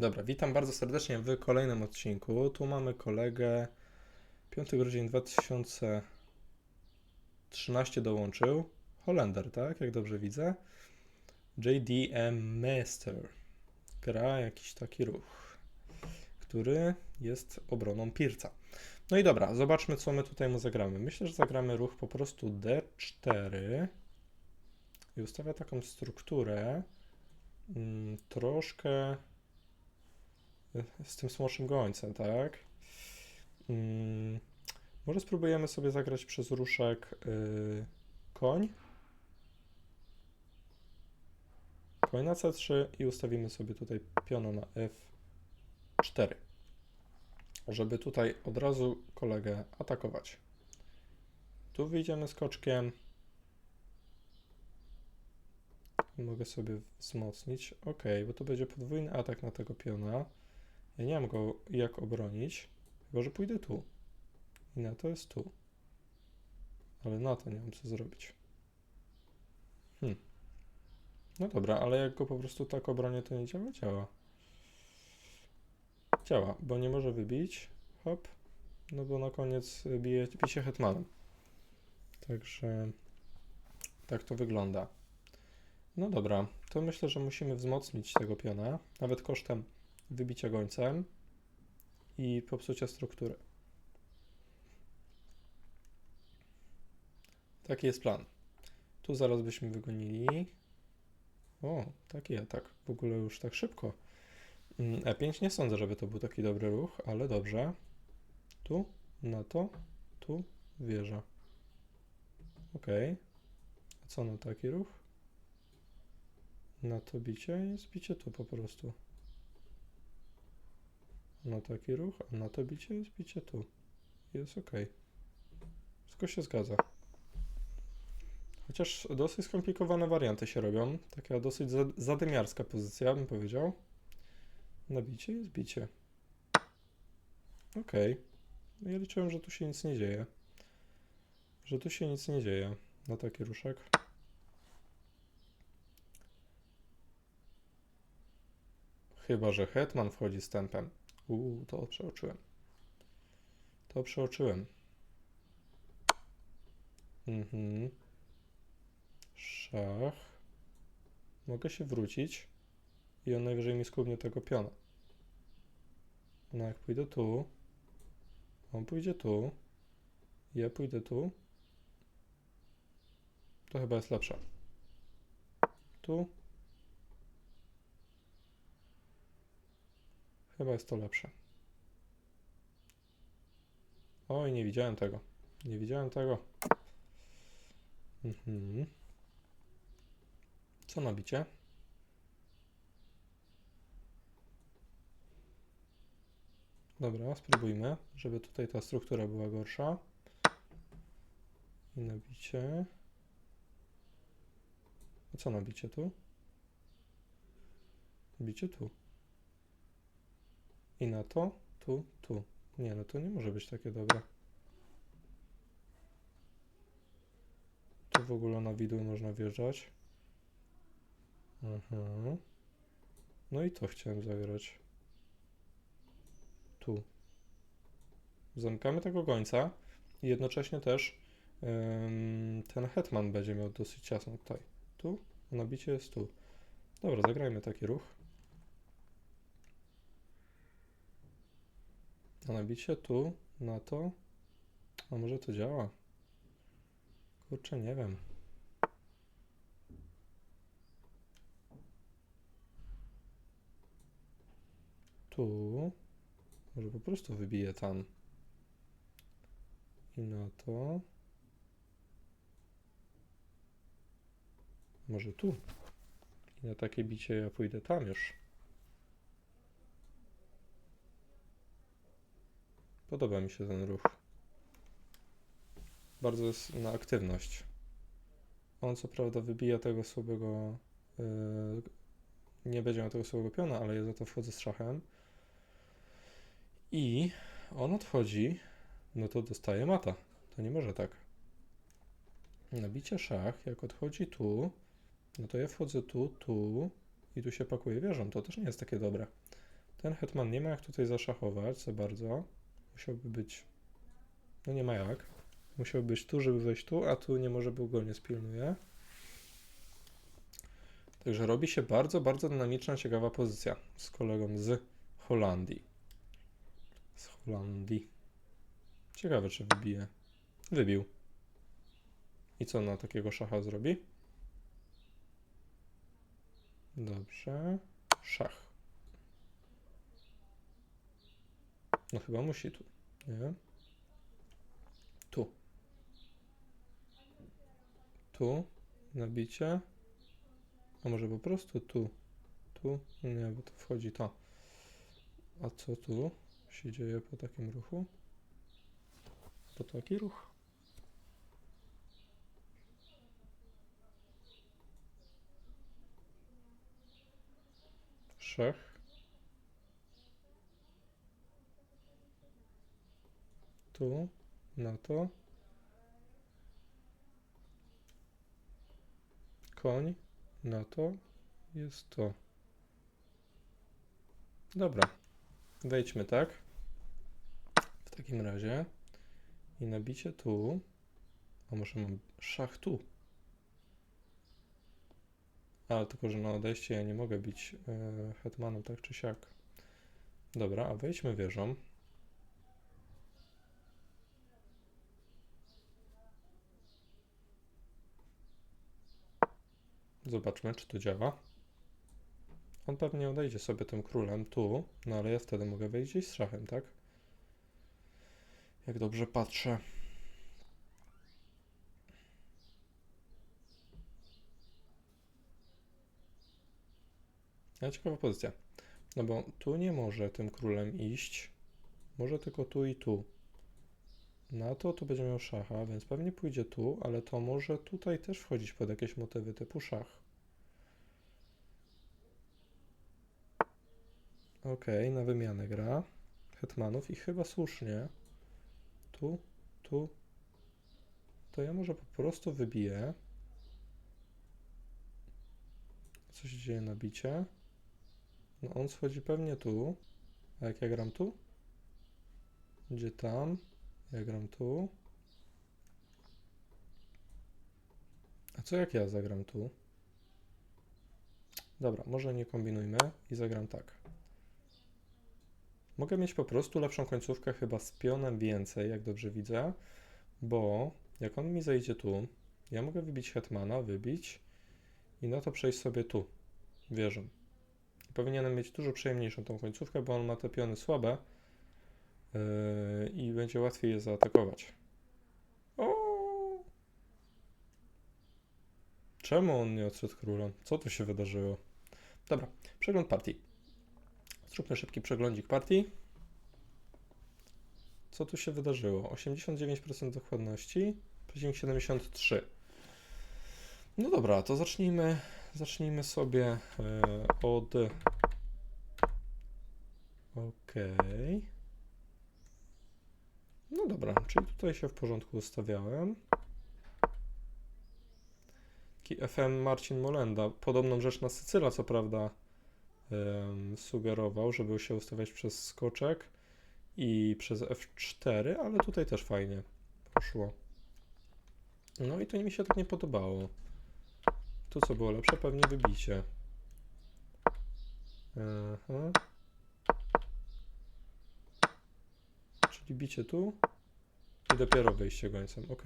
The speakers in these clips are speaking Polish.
Dobra, witam bardzo serdecznie w kolejnym odcinku. Tu mamy kolegę 5 grudzień 2013 dołączył. Holender, tak? Jak dobrze widzę. JDM Master. Gra jakiś taki ruch, który jest obroną Pirca. No i dobra, zobaczmy co my tutaj mu zagramy. Myślę, że zagramy ruch po prostu D4 i ustawia taką strukturę mm, troszkę z tym smoczym gońcem, tak? Mm, może spróbujemy sobie zagrać przez ruszek y, koń. Koń na C3 i ustawimy sobie tutaj piona na F4. Żeby tutaj od razu kolegę atakować. Tu wyjdziemy skoczkiem. Mogę sobie wzmocnić. Ok, bo to będzie podwójny atak na tego piona. Ja nie mam go jak obronić, chyba że pójdę tu. I na to jest tu. Ale na to nie mam co zrobić. Hmm. No dobra, ale jak go po prostu tak obronię, to nie działa? Działa. Działa, bo nie może wybić. Hop. No bo na koniec bije, bije się hetmanem. Także tak to wygląda. No dobra, to myślę, że musimy wzmocnić tego piona, nawet kosztem wybicia gońcem i popsucia struktury. Taki jest plan. Tu zaraz byśmy wygonili. O, taki atak. W ogóle już tak szybko. Mm, E5 nie sądzę, żeby to był taki dobry ruch, ale dobrze. Tu, na to, tu, wieża. Ok. A co na taki ruch? Na to bicie i zbicie tu po prostu na taki ruch, a na to bicie jest bicie tu. Jest ok. Wszystko się zgadza. Chociaż dosyć skomplikowane warianty się robią. Taka dosyć zadymiarska pozycja, bym powiedział. Na bicie jest bicie. Ok. Ja liczyłem, że tu się nic nie dzieje. Że tu się nic nie dzieje na taki ruszek. Chyba, że hetman wchodzi z tempem. Uuu, to przeoczyłem. To przeoczyłem. Mhm. Szach. Mogę się wrócić i on najwyżej mi skubnie tego piona. No jak pójdę tu, on pójdzie tu, ja pójdę tu, to chyba jest lepsze. Tu, Chyba jest to lepsze. Oj, nie widziałem tego. Nie widziałem tego. Mhm. Co nabicie? Dobra, spróbujmy, żeby tutaj ta struktura była gorsza. I nabicie. A co nabicie tu? Nabicie tu. I na to, tu, tu. Nie, no to nie może być takie dobre. Tu w ogóle na widły można wjeżdżać. Mhm. No i to chciałem zagrać. Tu. Zamykamy tego gońca i jednocześnie też ym, ten hetman będzie miał dosyć ciasno tutaj. Tu, nabicie jest tu. Dobra, zagrajmy taki ruch. A nabicie tu, na to. A może to działa? Kurczę, nie wiem. Tu. Może po prostu wybiję tam. I na to. Może tu. I na takie bicie ja pójdę tam już. Podoba mi się ten ruch. Bardzo jest na aktywność. On co prawda wybija tego słabego. Yy, nie będzie miał tego słabego piona, ale ja za to wchodzę z szachem. I on odchodzi, no to dostaje mata. To nie może tak. Nabicie szach, jak odchodzi tu, no to ja wchodzę tu, tu i tu się pakuje wieżą. To też nie jest takie dobre. Ten hetman nie ma jak tutaj zaszachować za bardzo. Musiałby być... No nie ma jak. Musiałby być tu, żeby wejść tu, a tu nie może, bo go nie spilnuje. Także robi się bardzo, bardzo dynamiczna, ciekawa pozycja z kolegą z Holandii. Z Holandii. Ciekawe, czy wybije. Wybił. I co na takiego szacha zrobi? Dobrze. Szach. No chyba musi tu. Nie? Tu. Tu. Nabicie. A może po prostu tu. Tu? Nie, bo to wchodzi to. A co tu się dzieje po takim ruchu? Po taki ruch. Szach. Tu, na to. Koń, na to. Jest to. Dobra. Wejdźmy tak. W takim razie. I nabicie tu. A może mam szach tu? Ale tylko, że na odejście ja nie mogę bić e, hetmanu tak czy siak. Dobra, a wejdźmy wieżą. Zobaczmy, czy to działa. On pewnie odejdzie sobie tym królem tu, no ale ja wtedy mogę wejść gdzieś z szachem, tak? Jak dobrze patrzę. Ale ciekawa pozycja. No bo tu nie może tym królem iść. Może tylko tu i tu. Na to tu będzie miał szacha, więc pewnie pójdzie tu, ale to może tutaj też wchodzić pod jakieś motywy typu szach. Okej, na wymianę gra hetmanów i chyba słusznie. Tu, tu. To ja może po prostu wybiję. Co się dzieje na bicie? No on schodzi pewnie tu. A jak ja gram tu? Gdzie tam? Ja gram tu. A co jak ja zagram tu? Dobra, może nie kombinujmy i zagram tak. Mogę mieć po prostu lepszą końcówkę chyba z pionem więcej, jak dobrze widzę, bo jak on mi zejdzie tu, ja mogę wybić hetmana, wybić i na to przejść sobie tu, wieżą. Powinienem mieć dużo przyjemniejszą tą końcówkę, bo on ma te piony słabe i będzie łatwiej je zaatakować. O! Czemu on nie odszedł królem? Co tu się wydarzyło? Dobra, przegląd partii. Zróbmy szybki przeglądzik partii. Co tu się wydarzyło? 89% dokładności, przecinek 73. No dobra, to zacznijmy, zacznijmy sobie e, od... Okej. No dobra, czyli tutaj się w porządku ustawiałem. Taki FM Marcin Molenda. Podobną rzecz na Sycyla, co prawda, sugerował, żeby się ustawiać przez skoczek i przez F4, ale tutaj też fajnie poszło. No i to mi się tak nie podobało. Tu co było lepsze? Pewnie wybicie. Aha. Bicie tu i dopiero wyjście gońcem. Ok,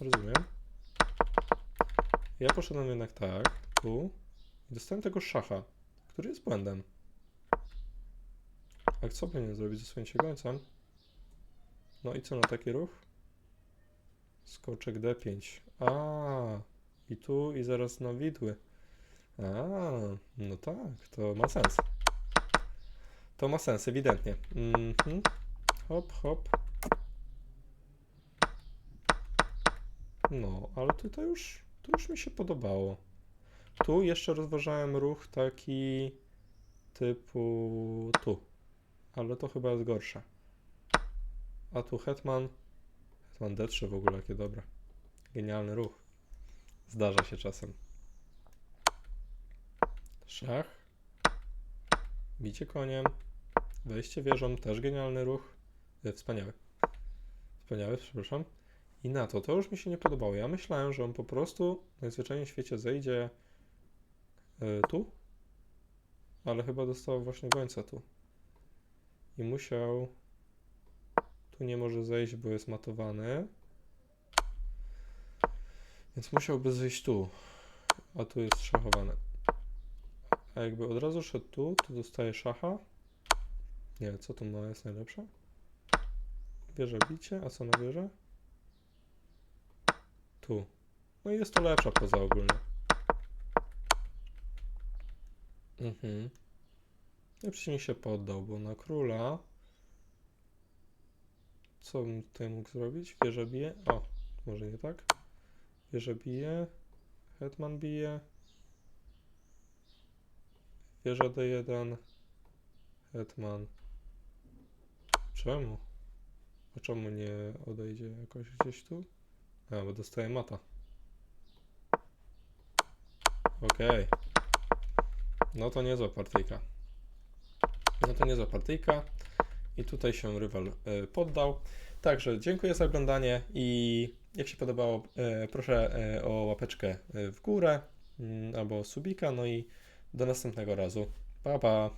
rozumiem. Ja poszedłem jednak tak, tu i dostałem tego szacha, który jest błędem. A co powinien zrobić ze swoim gońcem? No i co na taki ruch? Skoczek D5. A, i tu, i zaraz na widły. A, no tak, to ma sens. To ma sens, ewidentnie. Mhm. Hop, hop. No, ale tutaj już, tu już mi się podobało. Tu jeszcze rozważałem ruch taki typu tu, ale to chyba jest gorsze. A tu hetman, hetman D3 w ogóle, jakie dobre. Genialny ruch. Zdarza się czasem. Szach. bicie koniem, wejście wieżą, też genialny ruch. E, Wspaniały. Wspaniały, przepraszam. I na to, to już mi się nie podobało. Ja myślałem, że on po prostu najzwyczajniej w świecie zejdzie e, tu, ale chyba dostał właśnie gońca tu. I musiał. Tu nie może zejść, bo jest matowany. Więc musiałby zejść tu. A tu jest szachowany. A jakby od razu szedł tu, to dostaje szacha. Nie, co tu ma jest najlepsze? Wieża bicie, a co na wieżę? Tu. No i jest to lepsza poza ogólnie. Mhm. I przeciwnik się poddał, bo na króla. Co bym tutaj mógł zrobić? Wieża bije. O, może nie tak. Wieża bije. Hetman bije. Wieża D1. Hetman. Czemu? A czemu nie odejdzie jakoś gdzieś tu? A, bo dostaje mata. Okej. No to niezła partyjka. No to niezła partyjka. I tutaj się rywal e, poddał. Także dziękuję za oglądanie i jak się podobało, e, proszę e, o łapeczkę w górę mm, albo subika. No i do następnego razu. Pa, pa.